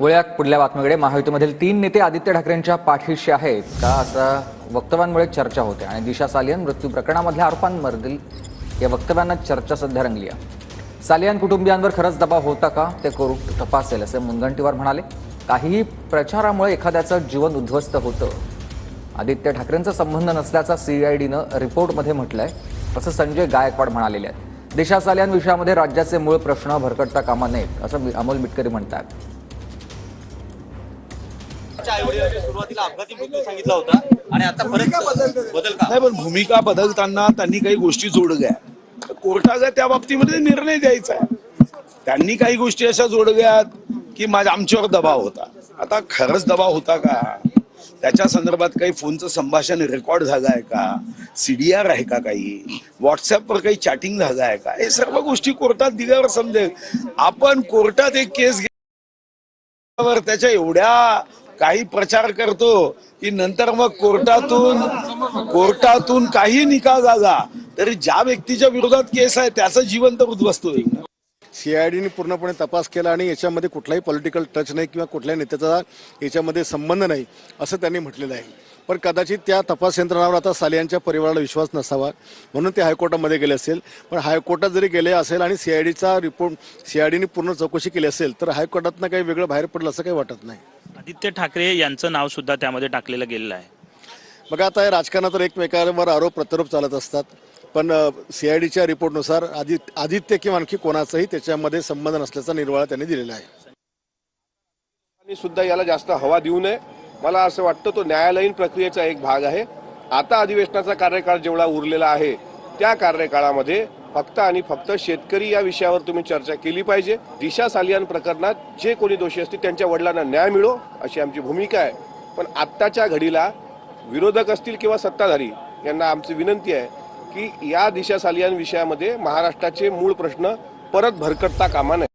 वळ्या पुढल्या बातमीकडे. महायुतीमधील तीन नेते आदित्य ठाकरेंच्या पाठीशी आहेत का असं वक्तव्यांमुळे चर्चा होते आणि दिशा सालियन मृत्यू प्रकरणामधल्या आरोपांमधील या वक्तव्यांना चर्चा सध्या रंगली आहे. सालियन कुटुंबियांवर खरंच दबाव होता का? ते करू तपासेल असे मुनगंटीवार म्हणाले. काहीही प्रचारामुळे एखाद्याचं जीवन उद्ध्वस्त होतं. आदित्य ठाकरेंचा संबंध नसल्याचा सीआयडीनं रिपोर्टमध्ये म्हटलंय. असं संजय गायकवाड म्हणालेले आहेत. दिशा विषयामध्ये राज्याचे मूळ प्रश्न भरकटता कामा नयेत असं अमोल मिटकरी म्हणतात आई वडिलांनी सुरुवातीला अपघाती मृत्यू सांगितला होता. आणि आता परत बदल का? नाही पण भूमिका बदलताना त्यांनी काही गोष्टी जोडल्या कोर्टाचा त्या बाबतीमध्ये निर्णय द्यायचा आहे. त्यांनी काही गोष्टी अशा जोडल्यात की माझ्या आमच्यावर दबाव होता. आता खरंच दबाव होता का? त्याच्या संदर्भात काही फोनचं संभाषण रेकॉर्ड झालं आहे का? सीडीआर आहे का काही? व्हॉट्सअपवर काही चॅटिंग झालं आहे का? हे सर्व गोष्टी कोर्टात दिल्यावर समजेल. आपण कोर्टात एक केस वर त्याच्या एवढ्या काही प्रचार करतो की नंतर मग कोर्टातून कोर्टातून काही निकाल झाला तरी ज्या व्यक्तीच्या विरोधात केस आहे त्याचं जीवन तर उद्ध्वस्त होईल सीआयडीने पूर्णपणे तपास केला आणि याच्यामध्ये कुठलाही पॉलिटिकल टच नाही किंवा कुठल्याही नेत्याचा याच्यामध्ये संबंध नाही असं त्यांनी म्हटलेलं आहे. पण कदाचित त्या तपास यंत्रणावर आता सालियांच्या परिवाराला विश्वास नसावा म्हणून ते हायकोर्टामध्ये गेले असेल. पण हायकोर्टात जरी गेले असेल आणि सीआयडीचा रिपोर्ट सीआयडीने पूर्ण चौकशी केली असेल तर हायकोर्टातनं काही वेगळं बाहेर पडलं असं काही वाटत नाही. आदित्य ठाकरे यांचं नाव सुद्धा त्यामध्ये टाकलेलं गेलेलं आहे. मग आता हे राजकारणात तर एकमेकांवर आरोप प्रत्यारोप चालत असतात. पण सीआयडीच्या रिपोर्टनुसार आदित्य आदित्य किंवा आणखी कोणाचाही त्याच्यामध्ये संबंध नसल्याचा निर्वाळा त्यांनी दिलेला आहे. आणि सुद्धा याला जास्त हवा देऊ नये. मला असं वाटतं तो न्यायालयीन प्रक्रियेचा एक भाग आहे. आता अधिवेशनाचा कार्यकाळ जेवढा उरलेला आहे त्या कार्यकाळामध्ये फक्त आणि फक्त शेतकरी या विषयावर तुम्ही चर्चा केली पाहिजे. दिशा सालियान प्रकरणात जे कोणी दोषी असतील त्यांच्या वडिलांना न्याय मिळो अशी आमची भूमिका आहे. पण आत्ताच्या घडीला विरोधक असतील किंवा सत्ताधारी यांना आमची विनंती आहे की या दिशा सालियान विषयामध्ये महाराष्ट्राचे मूळ प्रश्न परत भरकटता कामा नये.